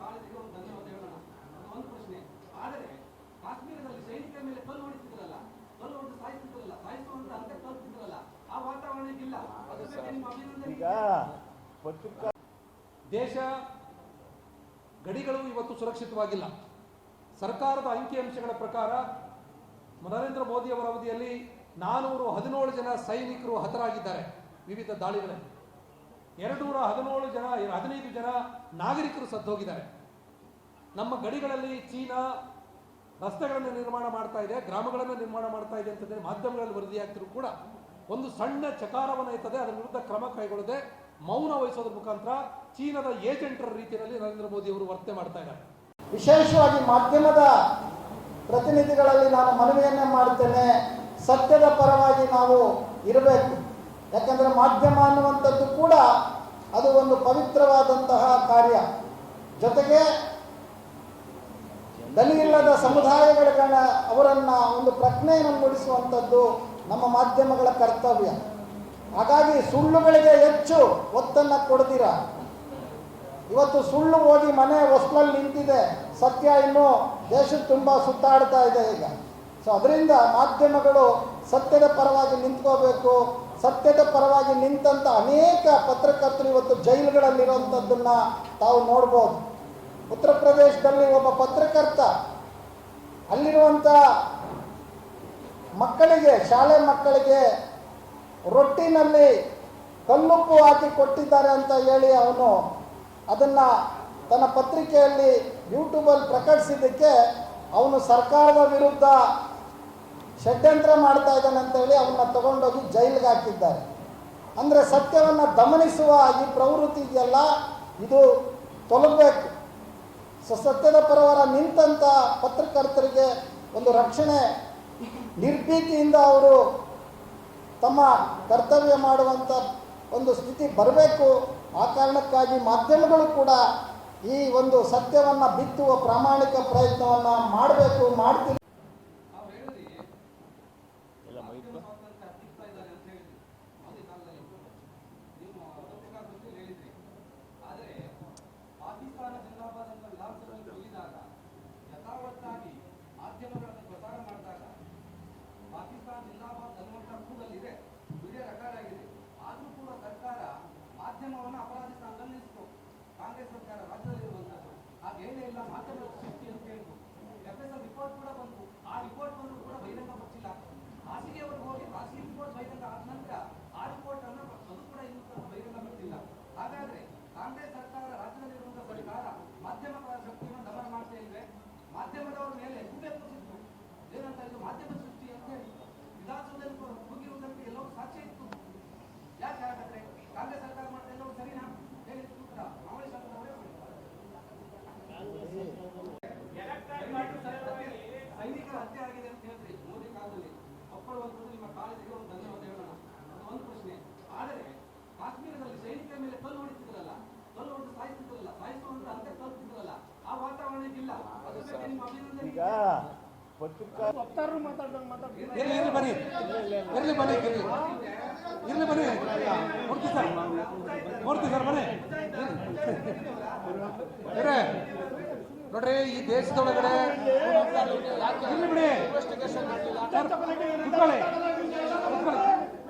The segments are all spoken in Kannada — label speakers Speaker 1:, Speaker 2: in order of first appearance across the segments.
Speaker 1: ಕಾಳಜಿಗೆ ಒಂದು ಧನ್ಯವಾದ ಹೇಳೋಣ? ಅದು ಒಂದು ಪ್ರಶ್ನೆ. ಆದರೆ ಕಾಶ್ಮೀರದಲ್ಲಿ ಸೈನಿಕರ ಮೇಲೆ ಕಲ್ಲು ಹೊಡಿತಿದ್ರಲ್ಲ ಕಲ್ಲು ಹೊಡೆದು ಸಾಯಿಸ್ತಿದ್ರಲ್ಲ ಸಾಯಿಸುವಂತ ಅಂತ ಕಲ್ತಿದ್ರಲ್ಲ ಆ ವಾತಾವರಣ
Speaker 2: ಈಗ ಪತ್ರಿಕಾ
Speaker 3: ದೇಶ ಗಡಿಗಳು ಇವತ್ತು ಸುರಕ್ಷಿತವಾಗಿಲ್ಲ. ಸರ್ಕಾರದ ಅಂಕಿಅಂಶಗಳ ಪ್ರಕಾರ ನರೇಂದ್ರ ಮೋದಿ ಅವರ ಅವಧಿಯಲ್ಲಿ ನಾನೂರು ಹದಿನೇಳು ಜನ ಸೈನಿಕರು ಹತರಾಗಿದ್ದಾರೆ. ವಿವಿಧ ದಾಳಿಗಳಲ್ಲಿ. ಎರಡುನೂರ ಹದಿನೇಳು ಜನ ಹದಿನೈದು ಜನ ನಾಗರಿಕರು ಸತ್ತೋಗಿದ್ದಾರೆ. ನಮ್ಮ ಗಡಿಗಳಲ್ಲಿ ಚೀನಾ ರಸ್ತೆಗಳನ್ನು ನಿರ್ಮಾಣ ಮಾಡ್ತಾ ಇದೆ, ಗ್ರಾಮಗಳನ್ನು ನಿರ್ಮಾಣ ಮಾಡ್ತಾ ಇದೆ ಅಂತಂದರೆ ಮಾಧ್ಯಮಗಳಲ್ಲಿ ವರದಿಯಾಗ್ತಿದ್ರು ಕೂಡ. ಒಂದು ಸಣ್ಣ ಚಕಾರವನ್ನು ಇರ್ತದೆ, ಅದರ ವಿರುದ್ಧ ಕ್ರಮ ಕೈಗೊಳ್ಳದೆ ಮೌನ ವಹಿಸೋದ್ರ ಮುಖಾಂತರ ಚೀನಾದ ಏಜೆಂಟರ ರೀತಿಯಲ್ಲಿ ನರೇಂದ್ರ ಮೋದಿ ಅವರು ವರ್ತನೆ ಮಾಡ್ತಾ ಇದ್ದಾರೆ.
Speaker 4: ವಿಶೇಷವಾಗಿ ಮಾಧ್ಯಮದ ಪ್ರತಿನಿಧಿಗಳಲ್ಲಿ ನಾನು ಮನವಿಯನ್ನೇ ಮಾಡುತ್ತೇನೆ. ಸತ್ಯದ ಪರವಾಗಿ ನಾವು ಇರಬೇಕು. ಯಾಕಂದರೆ ಮಾಧ್ಯಮ ಅನ್ನುವಂಥದ್ದು ಕೂಡ ಅದು ಒಂದು ಪವಿತ್ರವಾದಂತಹ ಕಾರ್ಯ. ಜೊತೆಗೆ ದಲಿಯಿಲ್ಲದ ಸಮುದಾಯಗಳ ಅವರನ್ನು ಒಂದು ಪ್ರಜ್ಞೆಯನ್ನು ಮೂಡಿಸುವಂಥದ್ದು ನಮ್ಮ ಮಾಧ್ಯಮಗಳ ಕರ್ತವ್ಯ. ಹಾಗಾಗಿ ಸುಳ್ಳುಗಳಿಗೆ ಹೆಚ್ಚು ಒತ್ತನ್ನು ಕೊಡ್ತೀರ? ಇವತ್ತು ಸುಳ್ಳು ಹೋಗಿ ಮನೆ ಹೊಸ್ಲಲ್ಲಿ ನಿಂತಿದೆ, ಸತ್ಯ ಇನ್ನು ದೇಶದ ತುಂಬ ಸುತ್ತಾಡ್ತಾ ಇದೆ ಈಗ. ಸೊ ಅದರಿಂದ ಮಾಧ್ಯಮಗಳು ಸತ್ಯದ ಪರವಾಗಿ ನಿಂತ್ಕೋಬೇಕು ಸತ್ಯದ ಪರವಾಗಿ ನಿಂತಂಥ ಅನೇಕ ಪತ್ರಕರ್ತರು ಇವತ್ತು ಜೈಲುಗಳಲ್ಲಿರುವಂಥದ್ದನ್ನ ತಾವು ನೋಡ್ಬೋದು. ಉತ್ತರ ಪ್ರದೇಶದಲ್ಲಿ ಒಬ್ಬ ಪತ್ರಕರ್ತ ಅಲ್ಲಿರುವಂಥ ಮಕ್ಕಳಿಗೆ, ಶಾಲೆ ಮಕ್ಕಳಿಗೆ ರೊಟ್ಟಿನಲ್ಲಿ ಕಲ್ಲುಪ್ಪು ಹಾಕಿ ಕೊಟ್ಟಿದ್ದಾರೆ ಅಂತ ಹೇಳಿ ಅವನು ಅದನ್ನು ತನ್ನ ಪತ್ರಿಕೆಯಲ್ಲಿ ಯೂಟ್ಯೂಬಲ್ಲಿ ಪ್ರಕಟಿಸಿದ್ದಕ್ಕೆ ಅವನು ಸರ್ಕಾರದ ವಿರುದ್ಧ ಷಡ್ಯಂತ್ರ ಮಾಡ್ತಾ ಇದ್ದಾನೆ ಅಂತೇಳಿ ಅವನ್ನ ತಗೊಂಡೋಗಿ ಜೈಲಿಗೆ ಹಾಕಿದ್ದಾರೆ. ಅಂದರೆ ಸತ್ಯವನ್ನು ದಮನಿಸುವ ಈ ಪ್ರವೃತ್ತಿ ಇದೆಯಲ್ಲ, ಇದು ತೊಲಗಬೇಕು. ಸೊ ಸತ್ಯದ ಪರವರ ನಿಂತಂಥ ಪತ್ರಕರ್ತರಿಗೆ ಒಂದು ರಕ್ಷಣೆ, ನಿರ್ಭೀತಿಯಿಂದ ಅವರು ತಮ್ಮ ಕರ್ತವ್ಯ ಮಾಡುವಂಥ ಒಂದು ಸ್ಥಿತಿ ಬರಬೇಕು. ಆ ಕಾರಣಕ್ಕಾಗಿ ಮಾಧ್ಯಮಗಳು ಕೂಡ ಈ ಒಂದು ಸತ್ಯವನ್ನು ಬಿತ್ತುವ ಪ್ರಾಮಾಣಿಕ ಪ್ರಯತ್ನವನ್ನು ಮಾಡಬೇಕು
Speaker 1: ಹೇಳಿದ್ರಿ ಇಲ್ಲ ಮಾಧ್ಯಮದ ಶಕ್ತಿ ಅಂತ ಹೇಳಿದ್ರು ಎಫ್ ಎಸ್ ಎಲ್ ರಿಪೋರ್ಟ್ ಕೂಡ ಬಂತು. ಆ ರಿಪೋರ್ಟ್ ಬಂದು
Speaker 2: Até mais
Speaker 3: ಇರ್ಲಿ ಇರ್ಲಿ ಬನ್ನಿ. ಇರ್ಲಿ ಬನ್ನಿ ಇರ್ಲಿ. ಇರ್ಲಿ ಬನ್ನಿ. ಮೂರ್ತಿ ಸರ್. ಮೂರ್ತಿ ಸರ್ ಬನ್ನಿ. ನೋಡ್ರಿ ಈ ದೇಶದೊಳಗಡೆ ಇರ್ಲಿ ಬಿಡಿ. ಕುತ್ಕೊಳ್ಳಿ. ಕುತ್ಕೊಳ್ಳಿ.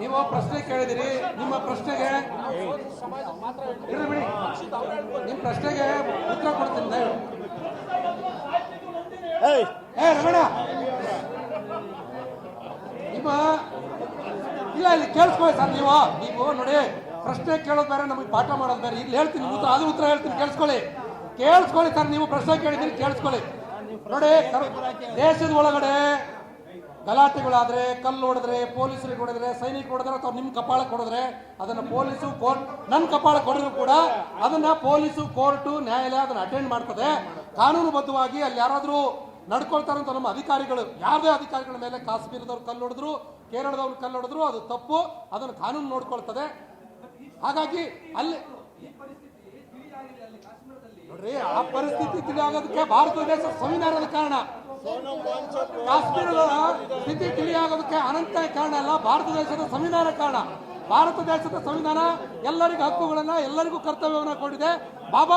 Speaker 3: ನೀವು ಪ್ರಶ್ನೆ ಕೇಳಿದಿರಿ ನಿಮ್ಮ ಪ್ರಶ್ನೆಗೆ ಬಿಡಿ. ನಿಮ್ಮ ಪ್ರಶ್ನೆಗೆ ಉತ್ತರ ಕೊಡ್ತೀನಿ
Speaker 2: ದಯವು
Speaker 3: ಏ ರಮಣ! ನಿಮ್ಮ ಇಲ್ಲ ಇಲ್ಲಿ ಕೇಳಿಸ್ಕೊಳ್ಳಿ ಸರ್ ನೀವು. ನೀವು ನೋಡಿ ಪ್ರಶ್ನೆ ಕೇಳೋದು ಬೇರೆ ನಮಗೆ ಪಾಠ ಮಾಡೋದು ಬೇರೆ. ಇಲ್ಲಿ ಹೇಳ್ತೀನಿ ಉತ್ತರ ಅದು ಉತ್ತರ ಹೇಳ್ತೀನಿ ಕೇಳಿಸ್ಕೊಳ್ಳಿ. ಕೇಳಿಸ್ಕೊಳ್ಳಿ ಸರ್ ನೀವು ಪ್ರಶ್ನೆ ಕೇಳಿದ್ದೀನಿ ಕೇಳಿಸ್ಕೊಳ್ಳಿ. ನೋಡಿ ದೇಶದ ಒಳಗಡೆ ಗಲಾಟೆಗಳಾದ್ರೆ, ಕಲ್ಲು ಹೊಡೆದ್ರೆ, ಪೊಲೀಸರಿಗೆ ಹೊಡೆದ್ರೆ, ಸೈನಿಕ ಹೊಡೆದ್ರೆ ಅಥವಾ ನಿಮ್ಮ ಕಪಾಳಕ್ಕೆ ಕೊಡಿದ್ರೆ, ಅದನ್ನ ಪೊಲೀಸು ಕೋರ್ಟ್ ನನ್ನ ಕಪಾಳಕ್ಕೆ ಕೊಡಿದ್ರು ಕೂಡ ಅದನ್ನ ಪೊಲೀಸು ಕೋರ್ಟು, ನ್ಯಾಯಾಲಯ ಅದನ್ನು ಅಟೆಂಡ್ ಮಾಡ್ತದೆ. ಕಾನೂನುಬದ್ಧವಾಗಿ ಅಲ್ಲಿ ಯಾರಾದರೂ ನಡ್ಕೊಳ್ತಾರೆ ನಮ್ಮ ಅಧಿಕಾರಿಗಳು ಯಾವುದೇ ಅಧಿಕಾರಿಗಳ ಮೇಲೆ ಕಾಶ್ಮೀರದವ್ರು ಕಲ್ಲು ಹೊಡೆದ್ರು, ಕೇರಳದವ್ರು ಕಲ್ಲು ಹೊಡೆದ್ರು, ಅದು ತಪ್ಪು, ಅದನ್ನು ಕಾನೂನು ನೋಡ್ಕೊಳ್ತದೆ. ಹಾಗಾಗಿ ಅಲ್ಲಿ ನೋಡ್ರಿ, ಆ ಪರಿಸ್ಥಿತಿ ತಿಳಿಯಾಗೋದಕ್ಕೆ ಭಾರತ ದೇಶ ಸಂವಿಧಾನದ ಕಾರಣ. ಕಾಶ್ಮೀರದ ಸ್ಥಿತಿ ತಿಳಿಯಾಗೋದಕ್ಕೆ ಅನಂತ ಕಾರಣ ಅಲ್ಲ. ಭಾರತ ದೇಶದ ಸಂವಿಧಾನ ಕಾರಣ. ಭಾರತ ದೇಶದ ಸಂವಿಧಾನ ಎಲ್ಲರಿಗೂ ಹಕ್ಕುಗಳನ್ನ, ಎಲ್ಲರಿಗೂ ಕರ್ತವ್ಯವನ್ನ ಕೊಟ್ಟಿದೆ. ಬಾಬಾ